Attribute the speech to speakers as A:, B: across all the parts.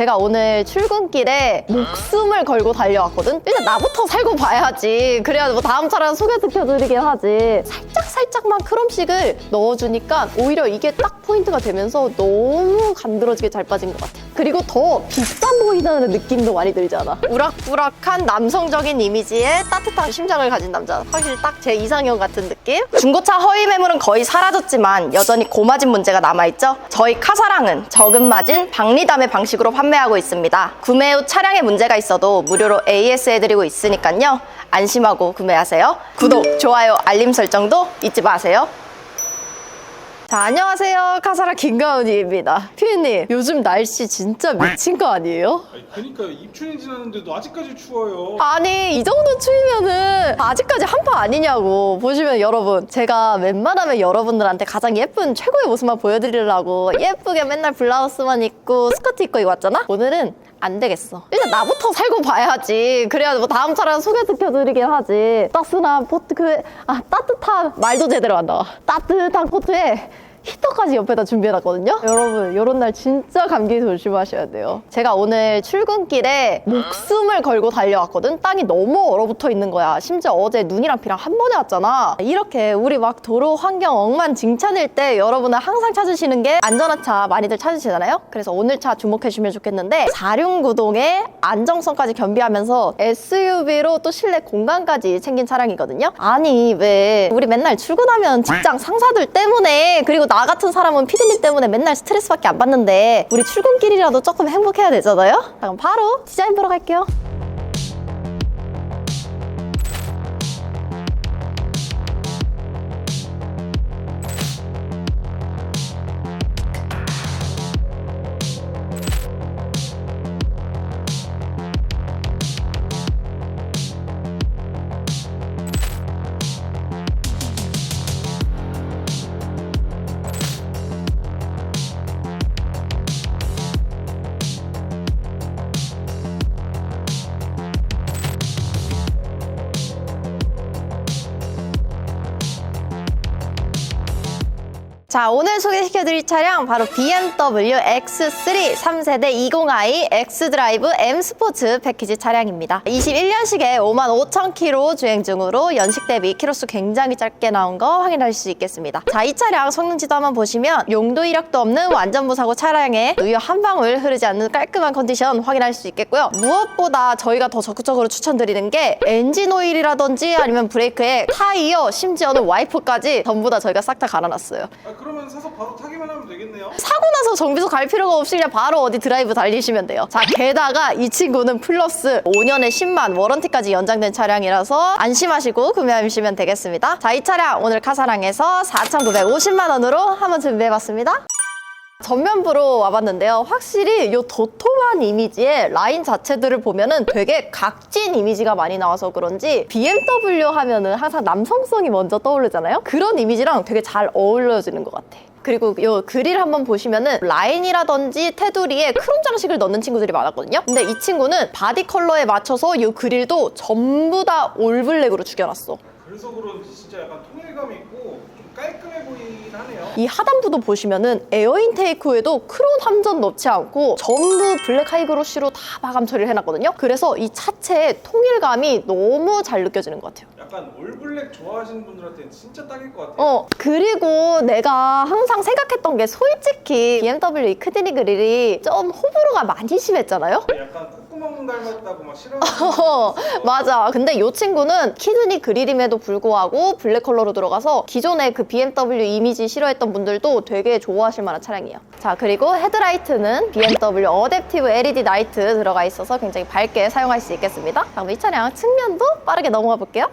A: 제가 오늘 출근길에 목숨을 걸고 달려왔거든? 일단 나부터 살고 봐야지. 그래야 뭐 다음 차량 소개시켜드리긴 하지. 살짝 살짝만 크롬식을 넣어주니까 오히려 이게 딱 포인트가 되면서 너무 간드러지게 잘 빠진 것 같아요. 그리고 더 비싸 보이다는 느낌도 많이 들잖아. 우락부락한 남성적인 이미지에 따뜻한 심장을 가진 남자. 확실히 딱 제 이상형 같은 느낌? 중고차 허위 매물은 거의 사라졌지만 여전히 고마진 문제가 남아있죠? 저희 카사랑은 적은 마진, 박리담의 방식으로 판매하고 있습니다. 구매 후 차량에 문제가 있어도 무료로 AS 해드리고 있으니까요. 안심하고 구매하세요. 구독, 좋아요, 알림 설정도 잊지 마세요. 자, 안녕하세요. 카사라 김가은이입니다. 피디님, 요즘 날씨 진짜 미친 거 아니에요?
B: 아니, 그러니까 입춘이 지났는데도 아직까지 추워요.
A: 아니 이 정도 추위면은 아직까지 한파 아니냐고 보시면 여러분 제가 웬만하면 여러분들한테 가장 예쁜 최고의 모습만 보여드리려고 예쁘게 맨날 블라우스만 입고 스커트 입고 이거 왔잖아 오늘은 안 되겠어. 일단 나부터 살고 봐야지. 그래야 뭐 다음 차량 소개시켜드리긴 하지. 따스한 포트 그아 따뜻한 말도 제대로 안 나와. 따뜻한 코트에 히터까지 옆에다 준비해놨거든요. 여러분, 이런 날 진짜 감기 조심하셔야 돼요. 제가 오늘 출근길에 목숨을 걸고 달려왔거든. 땅이 너무 얼어붙어 있는 거야. 심지어 어제 눈이랑 비랑 한 번에 왔잖아. 이렇게 우리 막 도로 환경 엉망진창일 때 여러분은 항상 찾으시는 게 안전한 차 많이들 찾으시잖아요. 그래서 오늘 차 주목해 주시면 좋겠는데 4륜구동의 안정성까지 겸비하면서 SUV로 또 실내 공간까지 챙긴 차량이거든요. 아니 왜 우리 맨날 출근하면 직장 상사들 때문에 그리고 나 같은 사람은 피디님 때문에 맨날 스트레스밖에 안 받는데 우리 출근길이라도 조금 행복해야 되잖아요? 자, 그럼 바로 디자인 보러 갈게요. 자, 오늘 소개시켜드릴 차량 바로 BMW X3 3세대 20i X드라이브 M 스포츠 패키지 차량입니다. 21년식에 5만 5천 킬로 주행 중으로 연식 대비 키로수 굉장히 짧게 나온 거 확인할 수 있겠습니다. 자, 이 차량 성능지도 한번 보시면 용도 이력도 없는 완전 무사고 차량에 우유 한 방울 흐르지 않는 깔끔한 컨디션 확인할 수 있겠고요. 무엇보다 저희가 더 적극적으로 추천드리는 게 엔진 오일이라든지 아니면 브레이크에 타이어, 심지어는 와이퍼까지 전부 다 저희가 싹 다 갈아놨어요.
B: 아, 그러면 사서 바로 타기만 하면 되겠네요.
A: 사고 나서 정비소 갈 필요가 없이 그냥 바로 어디 드라이브 달리시면 돼요. 자, 게다가 이 친구는 플러스 5년에 10만 워런티까지 연장된 차량이라서 안심하시고 구매하시면 되겠습니다. 자, 이 차량 오늘 카사랑에서 4,950만 원으로 한번 준비해봤습니다. 전면부로 와봤는데요. 확실히 이 도톰한 이미지의 라인 자체들을 보면은 되게 각진 이미지가 많이 나와서 그런지 BMW 하면은 항상 남성성이 먼저 떠오르잖아요. 그런 이미지랑 되게 잘 어울려지는 것 같아. 그리고 이 그릴 한번 보시면은 라인이라든지 테두리에 크롬 장식을 넣는 친구들이 많았거든요. 근데 이 친구는 바디 컬러에 맞춰서 이 그릴도 전부 다 올블랙으로 죽여놨어.
B: 그래서 그런지 진짜 약간 통일감 있고
A: 이 하단부도 보시면은 에어 인테이크 후에도 크롬 함전 넣지 않고 전부 블랙 하이그로시로 다 마감 처리를 해놨거든요. 그래서 이 차체의 통일감이 너무 잘 느껴지는 것 같아요.
B: 약간 올블랙 좋아하시는 분들한테는 진짜 딱일 것 같아요.
A: 어, 그리고 내가 항상 생각했던 게 솔직히 BMW 이 크디니 그릴이 좀 호불호가 많이 심했잖아요?
B: 약간 콧구멍 닮았다고 막 싫어하시는
A: 어, 맞아. 근데 이 친구는 키드니 그릴임에도 불구하고 블랙 컬러로 들어가서 기존의 그 BMW 이미지 싫어했던 분들도 되게 좋아하실 만한 차량이에요. 자, 그리고 헤드라이트는 BMW 어댑티브 LED 라이트 들어가 있어서 굉장히 밝게 사용할 수 있겠습니다. 자, 그럼 이 차량 측면도 빠르게 넘어가 볼게요.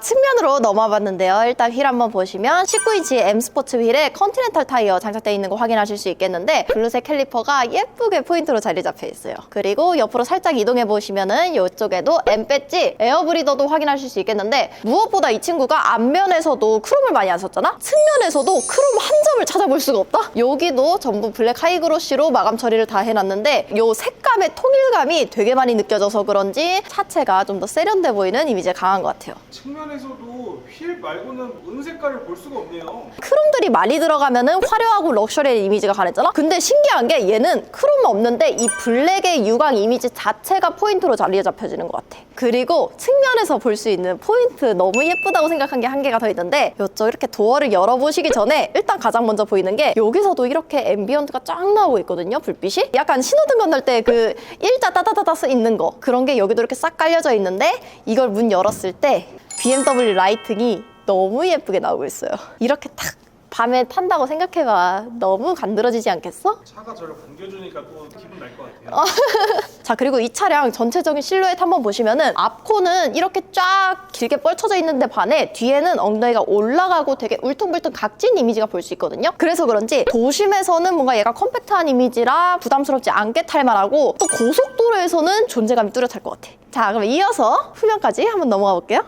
A: 측면으로 넘어와 봤는데요. 일단 휠 한번 보시면 19인치 M 스포츠 휠에 컨티넨탈 타이어 장착되어 있는 거 확인하실 수 있겠는데 블루색 캘리퍼가 예쁘게 포인트로 자리 잡혀 있어요. 그리고 옆으로 살짝 이동해 보시면은 이쪽에도 M 배지, 에어 브리더도 확인하실 수 있겠는데 무엇보다 이 친구가 앞면에서도 크롬을 많이 안 썼잖아? 측면에서도 크롬 한 점을 찾아볼 수가 없다? 여기도 전부 블랙 하이그로시로 마감 처리를 다 해놨는데 이 색감의 통일감이 되게 많이 느껴져서 그런지 차체가 좀 더 세련돼 보이는 이미지가 강한 것 같아요.
B: 측면 에 측면에서도 휠 말고는 은색깔을 볼 수가 없네요.
A: 크롬들이 많이 들어가면은 화려하고 럭셔리한 이미지가 가냈잖아? 근데 신기한 게 얘는 크롬은 없는데 이 블랙의 유광 이미지 자체가 포인트로 자리에 잡혀지는 것 같아. 그리고 측면에서 볼 수 있는 포인트 너무 예쁘다고 생각한 게 한 개가 더 있는데 이쪽 이렇게 도어를 열어보시기 전에 일단 가장 먼저 보이는 게 여기서도 이렇게 앰비언트가 쫙 나오고 있거든요, 불빛이. 약간 신호등 건널 때 그 일자 따다다다 써 있는 거 그런 게 여기도 이렇게 싹 깔려져 있는데 이걸 문 열었을 때 BMW 라이팅이 너무 예쁘게 나오고 있어요. 이렇게 탁 밤에 탄다고 생각해봐. 너무 간드러지지 않겠어?
B: 차가 저를 반겨주니까 또 기분 날 것 같아요.
A: 자, 그리고 이 차량 전체적인 실루엣 한번 보시면은 앞코는 이렇게 쫙 길게 뻗쳐져 있는데 반해 뒤에는 엉덩이가 올라가고 되게 울퉁불퉁 각진 이미지가 볼 수 있거든요. 그래서 그런지 도심에서는 뭔가 얘가 컴팩트한 이미지라 부담스럽지 않게 탈만하고 또 고속도로에서는 존재감이 뚜렷할 것 같아. 자, 그럼 이어서 후면까지 한번 넘어가 볼게요.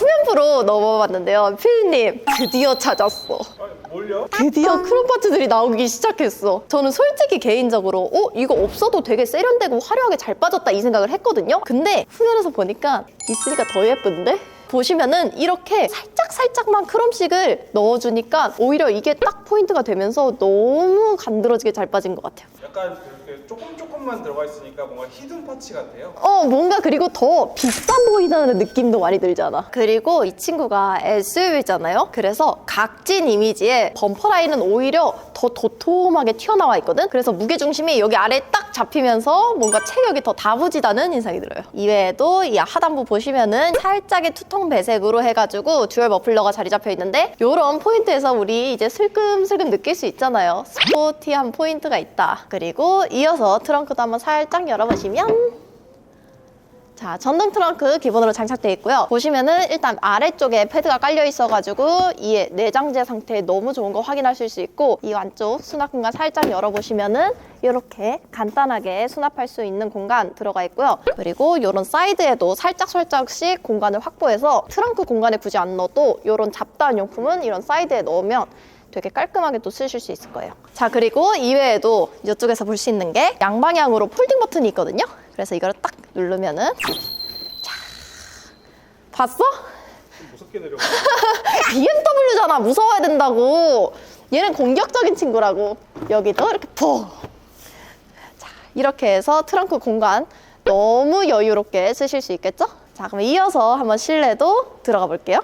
A: 후면부로 넘어봤는데요. 피디님, 드디어 찾았어.
B: 아, 뭘요?
A: 드디어 크롬 파츠들이 나오기 시작했어. 저는 솔직히 개인적으로 어 이거 없어도 되게 세련되고 화려하게 잘 빠졌다 이 생각을 했거든요. 근데 후면에서 보니까 있으니까 더 예쁜데? 보시면은 이렇게 살짝 살짝만 크롬식을 넣어주니까 오히려 이게 딱 포인트가 되면서 너무 간드러지게 잘 빠진 것 같아요.
B: 약간 그렇게 조금 조금만 들어가 있으니까 뭔가 히든 파츠 같아요.
A: 어, 뭔가 그리고 더 비싸 보이다는 느낌도 많이 들잖아. 그리고 이 친구가 SUV잖아요. 그래서 각진 이미지에 범퍼 라인은 오히려 더 도톰하게 튀어나와 있거든. 그래서 무게 중심이 여기 아래 딱 잡히면서 뭔가 체격이 더 다부지다는 인상이 들어요. 이외에도 이 하단부 보시면은 살짝의 투통 배색으로 해가지고 듀얼 머플러가 자리 잡혀 있는데 이런 포인트에서 우리 이제 슬금슬금 느낄 수 있잖아요. 스포티한 포인트가 있다. 그리고 이어서 트렁크도 한번 살짝 열어보시면 자, 전동 트렁크 기본으로 장착되어 있고요. 보시면은 일단 아래쪽에 패드가 깔려 있어가지고 이 내장재 상태 너무 좋은 거 확인하실 수 있고 이 안쪽 수납 공간 살짝 열어보시면은 이렇게 간단하게 수납할 수 있는 공간 들어가 있고요. 그리고 이런 사이드에도 살짝 살짝씩 공간을 확보해서 트렁크 공간에 굳이 안 넣어도 이런 잡다한 용품은 이런 사이드에 넣으면 되게 깔끔하게 또 쓰실 수 있을 거예요. 자, 그리고 이외에도 이쪽에서 볼 수 있는 게 양방향으로 폴딩 버튼이 있거든요. 그래서 이거를 딱 누르면은 자, 봤어?
B: 좀 무섭게 내려가.
A: BMW잖아. 무서워야 된다고. 얘는 공격적인 친구라고. 여기도 이렇게 푹. 자, 이렇게 해서 트렁크 공간 너무 여유롭게 쓰실 수 있겠죠? 자, 그럼 이어서 한번 실내도 들어가 볼게요.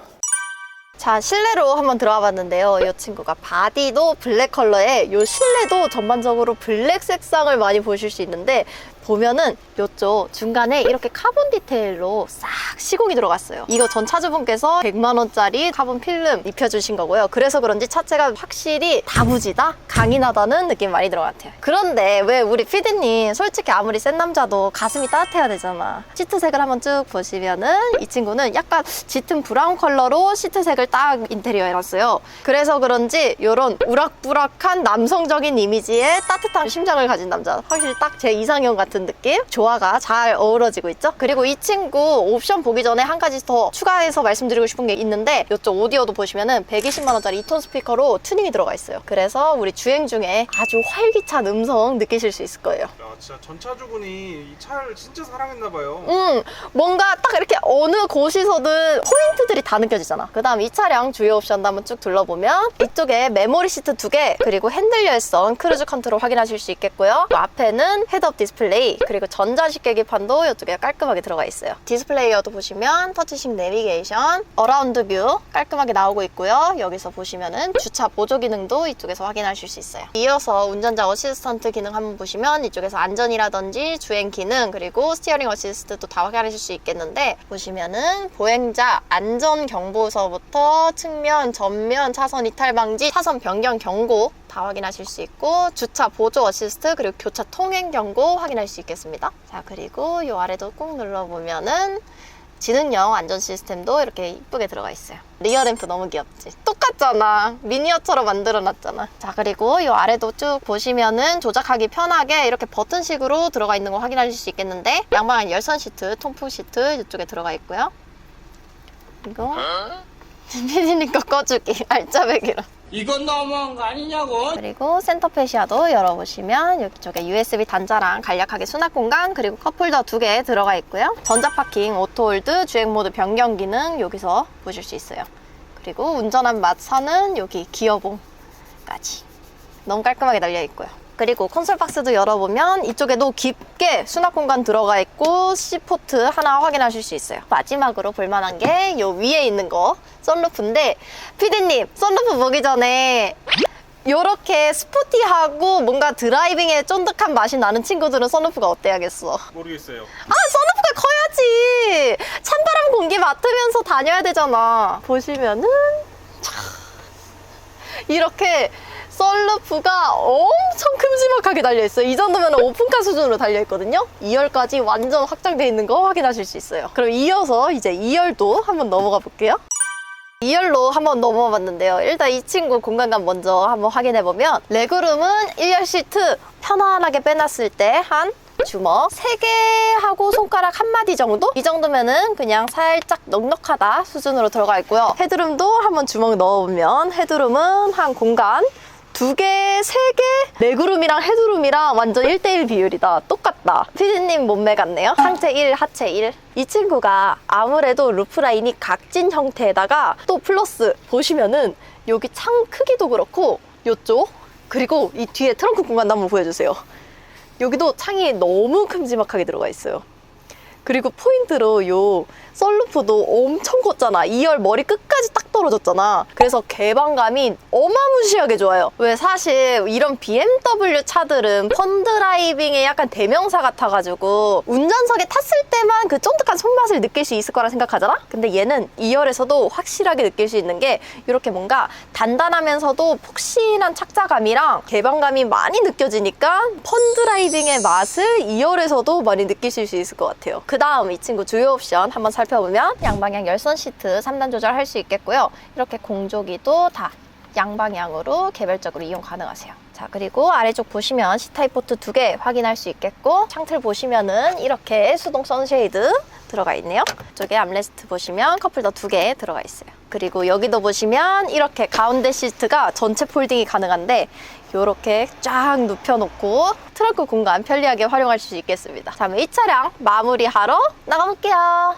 A: 자, 실내로 한번 들어가 봤는데요. 이 친구가 바디도 블랙 컬러에 이 실내도 전반적으로 블랙 색상을 많이 보실 수 있는데 보면은 이쪽 중간에 이렇게 카본 디테일로 싹 시공이 들어갔어요. 이거 전 차주분께서 100만 원짜리 카본 필름 입혀주신 거고요. 그래서 그런지 차체가 확실히 다부지다, 강인하다는 느낌 많이 들어 같아요. 그런데 왜 우리 피디님 솔직히 아무리 센 남자도 가슴이 따뜻해야 되잖아. 시트색을 한번 쭉 보시면은 이 친구는 약간 짙은 브라운 컬러로 시트색을 딱 인테리어 해놨어요. 그래서 그런지 이런 우락부락한 남성적인 이미지에 따뜻한 심장을 가진 남자. 확실히 딱 제 이상형 같은 느낌? 조화가 잘 어우러지고 있죠? 그리고 이 친구 옵션 보기 전에 한 가지 더 추가해서 말씀드리고 싶은 게 있는데 이쪽 오디오도 보시면은 120만 원짜리 2톤 스피커로 튜닝이 들어가 있어요. 그래서 우리 주행 중에 아주 활기찬 음성 느끼실 수 있을 거예요.
B: 야, 진짜 전차주분이 이 차를 진짜 사랑했나 봐요.
A: 음, 뭔가 딱 이렇게 어느 곳에서든 포인트들이 다 느껴지잖아. 그 다음 이 차량 주요 옵션도 한번 쭉 둘러보면 이쪽에 메모리 시트 두 개, 그리고 핸들 열선, 크루즈 컨트롤 확인하실 수 있겠고요. 그 앞에는 헤드업 디스플레이, 그리고 전자식 계기판도 이쪽에 깔끔하게 들어가 있어요. 디스플레이어도 보시면 터치식 내비게이션, 어라운드 뷰 깔끔하게 나오고 있고요. 여기서 보시면은 주차 보조 기능도 이쪽에서 확인하실 수 있어요. 이어서 운전자 어시스턴트 기능 한번 보시면 이쪽에서 안전이라든지 주행 기능 그리고 스티어링 어시스트도 다 확인하실 수 있겠는데 보시면은 보행자 안전 경보서부터 측면, 전면, 차선 이탈 방지, 차선 변경 경고 다 확인하실 수 있고 주차 보조 어시스트 그리고 교차 통행 경고 확인할 수 있겠습니다. 자 그리고 이 아래도 꾹 눌러보면은 지능형 안전 시스템도 이렇게 이쁘게 들어가 있어요. 리어 램프 너무 귀엽지? 똑같잖아. 미니어처럼 만들어놨잖아. 자, 그리고 이 아래도 쭉 보시면은 조작하기 편하게 이렇게 버튼식으로 들어가 있는 거 확인하실 수 있겠는데 양방향 열선 시트, 통풍 시트 이쪽에 들어가 있고요. 이거 피디님 거 꺼주기 알짜배기로
C: 이건 너무한 거 아니냐고.
A: 그리고 센터 페시아도 열어보시면 여기 쪽에 USB 단자랑 간략하게 수납 공간 그리고 컵홀더 두 개 들어가 있고요. 전자 파킹, 오토홀드, 주행 모드 변경 기능 여기서 보실 수 있어요. 그리고 운전한 맛사는 여기 기어봉까지 너무 깔끔하게 달려 있고요. 그리고 콘솔 박스도 열어보면 이쪽에도 깊게 수납 공간 들어가 있고 C포트 하나 확인하실 수 있어요. 마지막으로 볼만한 게 이 위에 있는 거 썬루프인데 피디님 썬루프 보기 전에 요렇게 스포티하고 뭔가 드라이빙에 쫀득한 맛이 나는 친구들은 썬루프가 어때야겠어?
B: 모르겠어요.
A: 아 썬루프가 커야지 찬바람 공기 맡으면서 다녀야 되잖아 보시면은 참 이렇게 썬루프가 엄청 큼지막하게 달려있어요 이 정도면 오픈카 수준으로 달려있거든요 2열까지 완전 확장되어 있는 거 확인하실 수 있어요 그럼 이어서 이제 2열도 한번 넘어가 볼게요 2열로 한번 넘어가 봤는데요. 일단 이 친구 공간감 먼저 한번 확인해 보면 레그룸은 1열 시트 편안하게 빼놨을 때한 주먹 3개 하고 손가락 한 마디 정도? 이 정도면은 그냥 살짝 넉넉하다 수준으로 들어가 있고요. 헤드룸도 한번 주먹 넣어보면 헤드룸은 한 공간 두 개, 세 개? 레그룸이랑 헤드룸이랑 완전 1대1 비율이다. 똑같다. 피디님 몸매 같네요. 상체 1, 하체 1. 이 친구가 아무래도 루프라인이 각진 형태에다가 또 플러스 보시면은 여기 창 크기도 그렇고 요쪽 그리고 이 뒤에 트렁크 공간도 한번 보여주세요. 여기도 창이 너무 큼지막하게 들어가 있어요. 그리고 포인트로 요 썰루프도 엄청 컸잖아. 2열 머리 끝까지 딱 떨어졌잖아. 그래서 개방감이 어마무시하게 좋아요. 왜 사실 이런 BMW 차들은 펀드라이빙의 약간 대명사 같아가지고 운전석에 탔을 때만 그 쫀득한 손맛을 느낄 수 있을 거라 생각하잖아? 근데 얘는 2열에서도 확실하게 느낄 수 있는 게 이렇게 뭔가 단단하면서도 폭신한 착자감이랑 개방감이 많이 느껴지니까 펀드라이빙의 맛을 2열에서도 많이 느끼실 수 있을 것 같아요. 그 다음 이 친구 주요 옵션 한번 살펴 보면 양방향 열선 시트 3단 조절할 수 있겠고요. 이렇게 공조기도 다 양방향으로 개별적으로 이용 가능하세요. 자, 그리고 아래쪽 보시면 C타입 포트 두 개 확인할 수 있겠고 창틀 보시면은 이렇게 수동 선쉐이드 들어가 있네요. 이쪽에 암레스트 보시면 컵홀더 두 개 들어가 있어요. 그리고 여기도 보시면 이렇게 가운데 시트가 전체 폴딩이 가능한데 이렇게 쫙 눕혀놓고 트렁크 공간 편리하게 활용하실 수 있겠습니다. 다음에 이 차량 마무리하러 나가볼게요.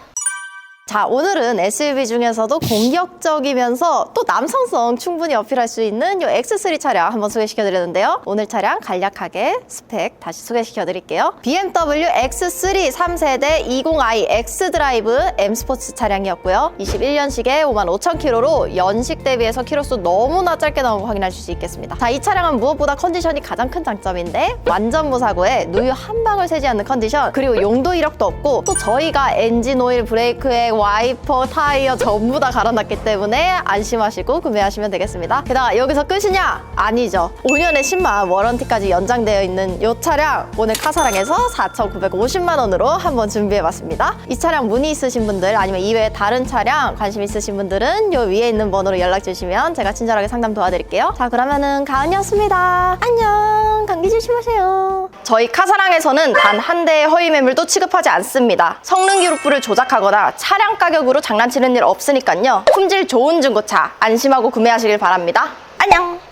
A: 자, 오늘은 SUV 중에서도 공격적이면서 또 남성성 충분히 어필할 수 있는 이 X3 차량 한번 소개시켜 드렸는데요. 오늘 차량 간략하게 스펙 다시 소개시켜 드릴게요. BMW X3 3세대 20i X 드라이브 M 스포츠 차량이었고요. 21년식에 55,000km로 연식 대비해서 키로수 너무나 짧게 나온 거 확인하실 수 있겠습니다. 자, 이 차량은 무엇보다 컨디션이 가장 큰 장점인데 완전 무사고에 누유 한 방울 새지 않는 컨디션 그리고 용도 이력도 없고 또 저희가 엔진 오일, 브레이크액, 와이퍼, 타이어 전부 다 갈아놨기 때문에 안심하시고 구매하시면 되겠습니다. 게다가 여기서 끝이냐? 아니죠. 5년의 10만 워런티까지 연장되어 있는 이 차량 오늘 카사랑에서 4,950만 원으로 한번 준비해봤습니다. 이 차량 문의 있으신 분들 아니면 이외에 다른 차량 관심 있으신 분들은 이 위에 있는 번호로 연락 주시면 제가 친절하게 상담 도와드릴게요. 자 그러면은 가은이었습니다. 안녕. 감기 조심하세요. 저희 카사랑에서는 단 한 대의 허위 매물도 취급하지 않습니다. 성능 기록부를 조작하거나 차량 가격으로 장난치는 일 없으니까요. 품질 좋은 중고차 안심하고 구매하시길 바랍니다. 안녕.